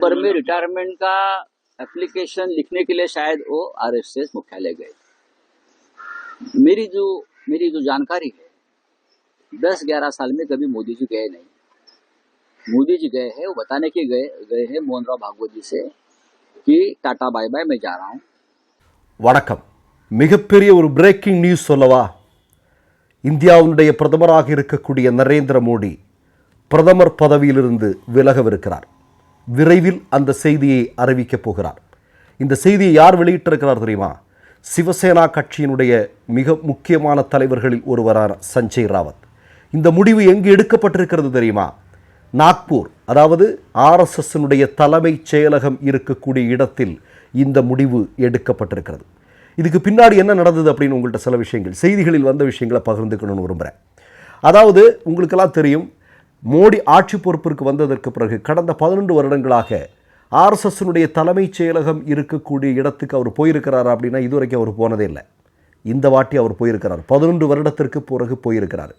पर में रिटायरमेंट का एप्लीकेशन लिखने के लिए शायद वो आरएसएस मुख्यालय गए मेरी जो मेरी जो जानकारी है दस ग्यारह साल में कभी मोदी जी गए नहीं मोदी जी गए हैं वो बताने के गए गए हैं मोहन राव भागवत जी से कि टाटा बाय बाय मैं जा रहा हूँ வணக்கம் மிகப்பெரிய ஒரு பிரேக்கிங் நியூஸ் சொல்லவா இந்தியாவினுடைய பிரதமராக இருக்கக்கூடிய நரேந்திர மோடி பிரதமர் பதவியிலிருந்து விலகவிருக்கிறார் விரைவில் அந்த செய்தியை அறிவிக்கப் போகிறார். இந்த செய்தியை யார் வெளியிட்டிருக்கிறார் தெரியுமா? சிவசேனா கட்சியினுடைய மிக முக்கியமான தலைவர்களில் ஒருவரான சஞ்சய் ராவத். இந்த முடிவு எங்கு எடுக்கப்பட்டிருக்கிறது தெரியுமா? நாக்பூர் அதாவது ஆர்எஸ்எஸ்னுடைய தலைமைச் செயலகம் இருக்கக்கூடிய இடத்தில் இந்த முடிவு எடுக்கப்பட்டிருக்கிறது. இதுக்கு பின்னாடி என்ன நடந்தது அப்படின்னு உங்கள்கிட்ட சில விஷயங்கள் செய்திகளில் வந்த விஷயங்களை பகிர்ந்துக்கணும்னு விரும்புகிறேன் அதாவது உங்களுக்கெல்லாம் தெரியும் மோடி ஆட்சி பொறுப்பிற்கு வந்ததற்கு பிறகு கடந்த பதினெண்டு வருடங்களாக ஆர்எஸ்எஸ்னுடைய தலைமைச் செயலகம் இருக்கக்கூடிய இடத்துக்கு அவர் போயிருக்கிறார் அப்படின்னா இதுவரைக்கும் அவர் போனதே இல்லை. இந்த வாட்டி அவர் போயிருக்கிறார். பதினொன்று வருடத்திற்கு பிறகு போயிருக்கிறார்.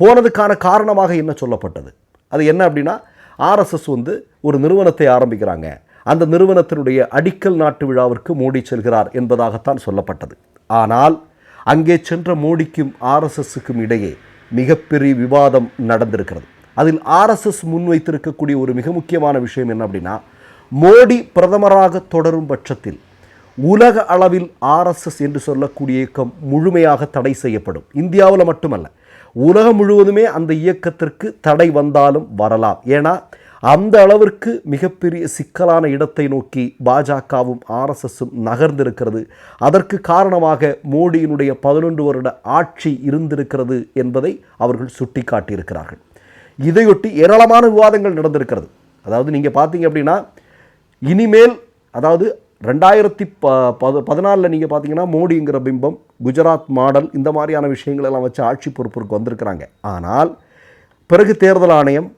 போனதுக்கான காரணமாக என்ன சொல்லப்பட்டது? அது என்ன அப்படின்னா ஆர்எஸ்எஸ் வந்து ஒரு நிறுவனத்தை ஆரம்பிக்கிறாங்க. அந்த நிறுவனத்தினுடைய அடிக்கல் நாட்டு விழாவிற்கு மோடி செல்கிறார் என்பதாகத்தான் சொல்லப்பட்டது. ஆனால் அங்கே சென்ற மோடிக்கும் ஆர்எஸ்எஸ்க்கும் இடையே மிகப்பெரிய விவாதம் நடந்திருக்கிறது. அதில் ஆர்எஸ்எஸ் முன்வைத்திருக்கக்கூடிய ஒரு மிக முக்கியமான விஷயம் என்ன அப்படின்னா மோடி பிரதமராக தொடரும் பட்சத்தில் உலக அளவில் ஆர்எஸ்எஸ் என்று சொல்லக்கூடிய இயக்கம் முழுமையாக தடை செய்யப்படும். இந்தியாவில் மட்டுமல்ல உலகம் முழுவதுமே அந்த இயக்கத்திற்கு தடை வந்தாலும் வரலாம். ஏன்னா அந்த அளவிற்கு மிகப்பெரிய சிக்கலான இடத்தை நோக்கி பாஜகவும் ஆர்எஸ்எஸும் நகர்ந்திருக்கிறது. அதற்கு காரணமாக மோடியினுடைய பதினொன்று வருட ஆட்சி இருந்திருக்கிறது என்பதை அவர்கள் சுட்டிக்காட்டியிருக்கிறார்கள். இதையொட்டி ஏராளமான விவாதங்கள் நடந்திருக்கிறது. அதாவது நீங்கள் பார்த்தீங்க அப்படின்னா இனிமேல் அதாவது ரெண்டாயிரத்தி ப பது பதினாலில் நீங்கள் பார்த்தீங்கன்னா மோடிங்கிற பிம்பம் குஜராத் மாடல் இந்த மாதிரியான விஷயங்கள் எல்லாம் வச்சு ஆட்சி பொறுப்பிற்கு வந்திருக்கிறாங்க. ஆனால் பிறகு தேர்தல் ஆணையம்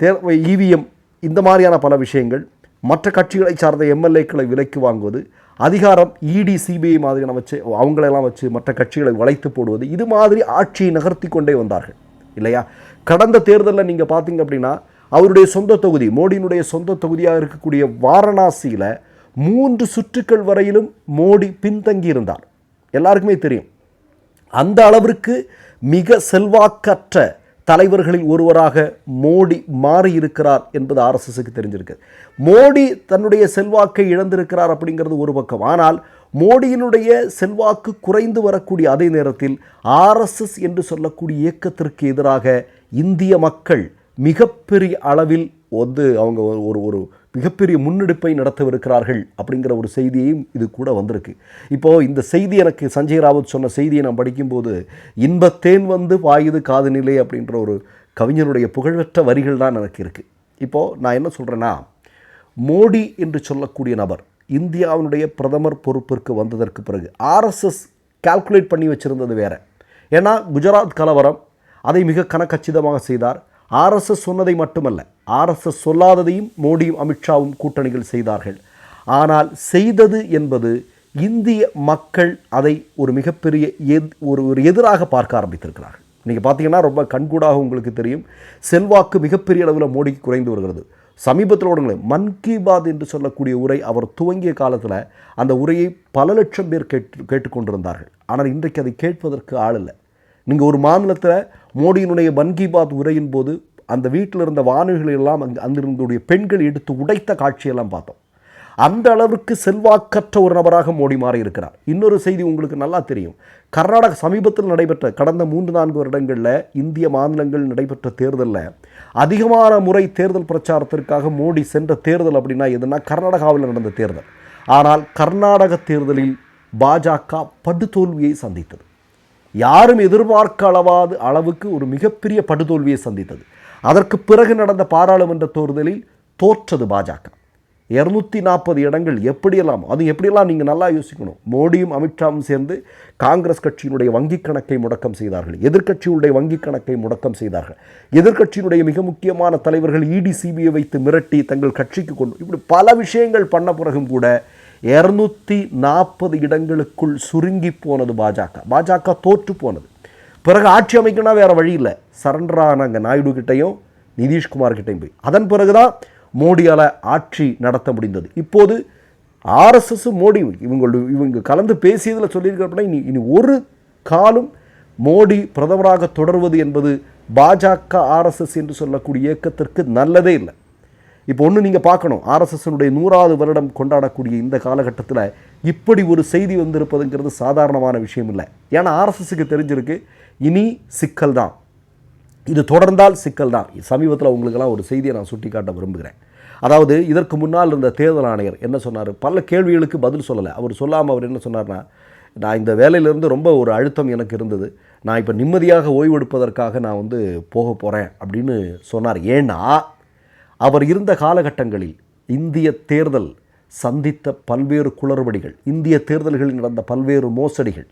தேர் இவிஎம் இந்த மாதிரியான பல விஷயங்கள் மற்ற கட்சிகளை சார்ந்த எம்எல்ஏக்களை விலைக்கு வாங்குவது அதிகாரம் இடி சிபிஐ மாதிரியான வச்சு அவங்களெல்லாம் வச்சு மற்ற கட்சிகளை வளைத்து போடுவது இது மாதிரி ஆட்சியை நகர்த்தி கொண்டே வந்தார்கள். இல்லையா? கடந்த தேர்தலில் நீங்கள் பார்த்தீங்க அப்படின்னா அவருடைய சொந்த தொகுதி மோடியினுடைய சொந்த தொகுதியாக இருக்கக்கூடிய வாரணாசியில் மூன்று சுற்றுக்கள் வரையிலும் மோடி பின்தங்கி இருந்தார். எல்லாருக்குமே தெரியும். அந்த அளவிற்கு மிக செல்வாக்கற்ற தலைவர்களில் ஒருவராக மோடி மாறியிருக்கிறார் என்பது ஆர்எஸ்எஸ்க்கு தெரிஞ்சிருக்கு. மோடி தன்னுடைய செல்வாக்கை இழந்திருக்கிறார் அப்படிங்கிறது ஒரு பக்கம். ஆனால் மோடியினுடைய செல்வாக்கு குறைந்து வரக்கூடிய அதே நேரத்தில் ஆர்எஸ்எஸ் என்று சொல்லக்கூடிய இயக்கத்திற்கு எதிராக இந்திய மக்கள் மிகப்பெரிய அளவில் வந்து அவங்க ஒரு ஒரு மிகப்பெரிய முன்னெடுப்பை நடத்தவிருக்கிறார்கள் அப்படிங்கிற ஒரு செய்தியையும் இது கூட வந்திருக்கு. இப்போது இந்த செய்தி எனக்கு சஞ்சய் ராவத் சொன்ன செய்தியை நான் படிக்கும்போது இன்பத்தேன் வந்து வாயுது காது நிலை அப்படின்ற ஒரு கவிஞனுடைய புகழ்பெற்ற வரிகள் தான் எனக்கு இருக்குது இப்போது நான் என்ன சொல்கிறேன்னா மோடி என்று சொல்லக்கூடிய நபர் இந்தியாவினுடைய பிரதமர் பொறுப்பிற்கு வந்ததற்கு பிறகு ஆர்எஸ்எஸ் கால்குலேட் பண்ணி வச்சுருந்தது வேறு. ஏன்னா குஜராத் கலவரம் அதை மிக கனக்கச்சிதமாக செய்தார். ஆர்எஸ்எஸ் சொன்னதை மட்டுமல்ல ஆர்எஸ்எஸ் சொல்லாததையும் மோடியும் அமித்ஷாவும் கூட்டணிகள் செய்தார்கள். ஆனால் செய்தது என்பது இந்திய மக்கள் அதை ஒரு மிகப்பெரிய எத் ஒரு ஒரு எதிராக பார்க்க ஆரம்பித்திருக்கிறார்கள். நீங்கள் பார்த்தீங்கன்னா ரொம்ப கண்கூடாக உங்களுக்கு தெரியும் செல்வாக்கு மிகப்பெரிய அளவில் மோடிக்கு குறைந்து வருகிறது. சமீபத்தில் உடனே மன் கி பாத் என்று சொல்லக்கூடிய உரை அவர் துவங்கிய காலத்தில் அந்த உரையை பல லட்சம் பேர் கேட்டு கேட்டுக்கொண்டிருந்தார்கள். ஆனால் இன்றைக்கு அதை கேட்பதற்கு ஆள் இல்லை. நீங்கள் ஒரு மாநிலத்தில் மோடியினுடைய மன் கி பாத் உரையின் போது அந்த வீட்டில் இருந்த வானொலிகள் எல்லாம் அங்கே அங்கிருந்துடைய பெண்கள் எடுத்து உடைத்த காட்சியெல்லாம் பார்த்தோம். அந்த அளவுக்கு செல்வாக்கற்ற ஒரு நபராக மோடி மாறி இருக்கிறார் இன்னொரு செய்தி உங்களுக்கு நல்லா தெரியும். கர்நாடக சமீபத்தில் நடைபெற்ற கடந்த மூன்று நான்கு வருடங்களில் இந்திய மாநிலங்கள் நடைபெற்ற தேர்தலில் அதிகமான முறை தேர்தல் பிரச்சாரத்திற்காக மோடி சென்ற தேர்தல் அப்படின்னா எதுனா கர்நாடகாவில் நடந்த தேர்தல். ஆனால் கர்நாடக தேர்தலில் பாஜக படுதோல்வியை சந்தித்தது. யாரும் எதிர்பார்க்க அளவாத அளவுக்கு ஒரு மிகப்பெரிய படுதோல்வியை சந்தித்தது. அதற்கு பிறகு நடந்த பாராளுமன்ற தேர்தலில் தோற்றது பாஜக. இரநூத்தி நாற்பது இடங்கள் எப்படியெல்லாம் அது எப்படியெல்லாம் நீங்கள் நல்லா யோசிக்கணும்? மோடியும் அமித்ஷாவும் சேர்ந்து காங்கிரஸ் கட்சியினுடைய வங்கிக் கணக்கை முடக்கம் செய்தார்கள். எதிர்க்கட்சியுடைய வங்கிக் கணக்கை முடக்கம் செய்தார்கள். எதிர்க்கட்சியினுடைய மிக முக்கியமான தலைவர்கள் இடி சிபிஐ வைத்து மிரட்டி தங்கள் கட்சிக்கு கொண்டு இப்படி பல விஷயங்கள் பண்ண பிறகும் கூட இரநூத்தி நாற்பது இடங்களுக்குள் சுருங்கி போனது பாஜக. பாஜக தோற்று போனது. பிறகு ஆட்சி அமைக்கணும்னா வேறு வழி இல்லை. சரண்டரானாங்க நாயுடு கிட்டையும் நிதிஷ்குமார் கிட்டையும் போய். அதன் பிறகு தான் மோடியால் ஆட்சி நடத்த முடிந்தது. இப்போது ஆர்எஸ்எஸ் மோடி இவங்களோட இவங்க கலந்து பேசியதில் சொல்லியிருக்கிறப்ப இனி இனி ஒரு காலம் மோடி பிரதமராக தொடர்வது என்பது பாஜக ஆர்எஸ்எஸ் என்று சொல்லக்கூடிய இயக்கத்திற்கு நல்லதே இல்லை. இப்போ ஒன்று நீங்கள் பார்க்கணும். ஆர்எஸ்எஸ்னுடைய நூறாவது வருடம் கொண்டாடக்கூடிய இந்த காலகட்டத்தில் இப்படி ஒரு செய்தி வந்திருப்பதுங்கிறது சாதாரணமான விஷயம் இல்லை. ஏன்னா ஆர்எஸ்எஸ்க்கு தெரிஞ்சிருக்கு இனி சிக்கல் தான். இது தொடர்ந்தால் சிக்கல் தான். சமீபத்தில் உங்களுக்கெல்லாம் ஒரு செய்தியை நான் சுட்டிக்காட்ட விரும்புகிறேன். அதாவது இதற்கு முன்னால் இருந்த தேர்தல் ஆணையர் என்ன சொன்னார்? பல கேள்விகளுக்கு பதில் சொல்லலை. அவர் சொல்லாமல் அவர் என்ன சொன்னார்னா நான் இந்த வேலையிலேருந்து ரொம்ப ஒரு அழுத்தம் எனக்கு இருந்தது. நான் இப்போ நிம்மதியாக ஓய்வெடுப்பதற்காக நான் வந்து போக போகிறேன் அப்படின்னு சொன்னார். ஏன்னா அவர் இருந்த காலகட்டங்களில் இந்திய தேர்தல் சந்தித்த பல்வேறு குளறுபடிகள் இந்திய தேர்தல்களில் நடந்த பல்வேறு மோசடிகள்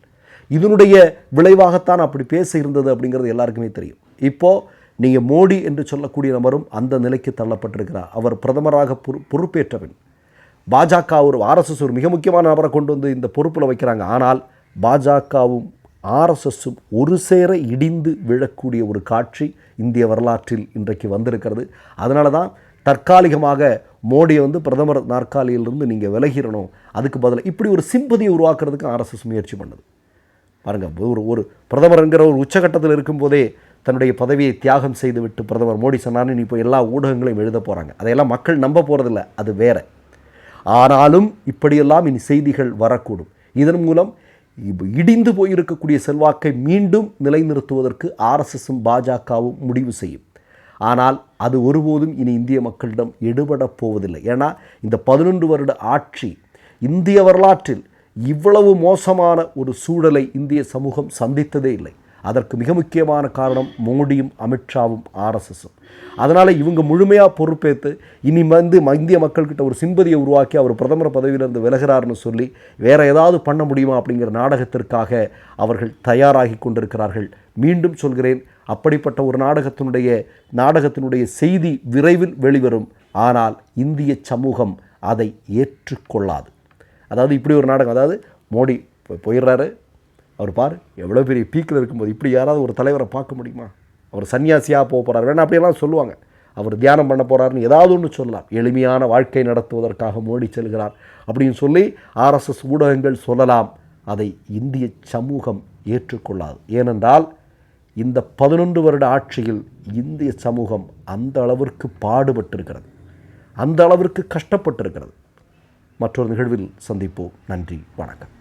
இதனுடைய விளைவாகத்தான் அப்படி பேச இருந்தது அப்படிங்கிறது எல்லாருக்குமே தெரியும். இப்போது நீங்கள் மோடி என்று சொல்லக்கூடிய நபரும் அந்த நிலைக்கு தள்ளப்பட்டிருக்கிறார். அவர் பிரதமராக பொறு பொறுப்பேற்ற பின் பாஜக ஒரு ஆர்எஸ்எஸ் ஒரு மிக முக்கியமான நபரை கொண்டு வந்து இந்த பொறுப்பில் வைக்கிறாங்க. ஆனால் பாஜகவும் ஆர்எஸ்எஸும் ஒரு சேர இடிந்து விழக்கூடிய ஒரு காட்சி இந்திய வரலாற்றில் இன்றைக்கு வந்திருக்கிறது. அதனால தான் தற்காலிகமாக மோடியை வந்து பிரதமர் நாற்காலியிலிருந்து நீங்கள் விலகிடணும். அதுக்கு பதிலாக இப்படி ஒரு சிம்பதியை உருவாக்குறதுக்கு ஆர்எஸ்எஸ் முயற்சி பண்ணுது. பாருங்க ஒரு ஒரு பிரதமர் என்கிற ஒரு உச்சகட்டத்தில் இருக்கும்போதே தன்னுடைய பதவியை தியாகம் செய்துவிட்டு பிரதமர் மோடி சொன்னார்னு இப்போ எல்லா ஊடகங்களையும் எழுத போகிறாங்க அதையெல்லாம் மக்கள் நம்ப போகிறதில்ல அது வேற. ஆனாலும் இப்படியெல்லாம் இனி செய்திகள் வரக்கூடும். இதன் மூலம் இடிந்து போயிருக்கக்கூடிய செல்வாக்கை மீண்டும் நிலைநிறுத்துவதற்கு ஆர்எஸ்எஸும் பாஜகவும் முடிவு செய்யும். ஆனால் அது ஒருபோதும் இனி இந்திய மக்களிடம் எடுபடப் போவதில்லை. ஏன்னா இந்த பதினொன்று வருட ஆட்சி இந்திய வரலாற்றில் இவ்வளவு மோசமான ஒரு சூழலை இந்திய சமூகம் சந்தித்ததே இல்லை. அதற்கு மிக முக்கியமான காரணம் மோடியும் அமித்ஷாவும் ஆர்எஸ்எஸும் அதனால் இவங்க முழுமையாக பொறுப்பேற்று இனி வந்து இந்திய மக்கள்கிட்ட ஒரு சிம்பதியை உருவாக்கி அவர் பிரதமர் பதவியிலிருந்து விலகிறார்னு சொல்லி வேறு ஏதாவது பண்ண முடியுமா அப்படிங்கிற நாடகத்திற்காக அவர்கள் தயாராகி கொண்டிருக்கிறார்கள். மீண்டும் சொல்கிறேன் அப்படிப்பட்ட ஒரு நாடகத்தினுடைய நாடகத்தினுடைய செய்தி விரைவில் வெளிவரும். ஆனால் இந்திய சமூகம் அதை ஏற்றுக்கொள்ளாது. அதாவது இப்படி ஒரு நாடகம் அதாவது மோடி போயிடுறாரு அவர் பார் எவ்வளோ பெரிய பீக்கில் இருக்கும்போது இப்படி யாராவது ஒரு தலைவரை பார்க்க முடியுமா? அவர் சன்னியாசியாக போக போகிறார் வேணா அப்படியெல்லாம் சொல்லுவாங்க. அவர் தியானம் பண்ண போகிறாருன்னு ஏதாவது ஒன்று சொல்லலாம். எளிமையான வாழ்க்கை நடத்துவதற்காக மோடி செல்கிறார் அப்படின்னு சொல்லி ஆர்எஸ்எஸ் ஊடகங்கள் சொல்லலாம். அதை இந்திய சமூகம் ஏற்றுக்கொள்ளாது. ஏனென்றால் இந்த பதினொன்று வருட ஆட்சியில் இந்திய சமூகம் அந்த அளவிற்கு பாடுபட்டிருக்கிறது. அந்த அளவிற்கு கஷ்டப்பட்டிருக்கிறது. மற்றொரு நிகழ்வில் சந்திப்போம். நன்றி. வணக்கம்.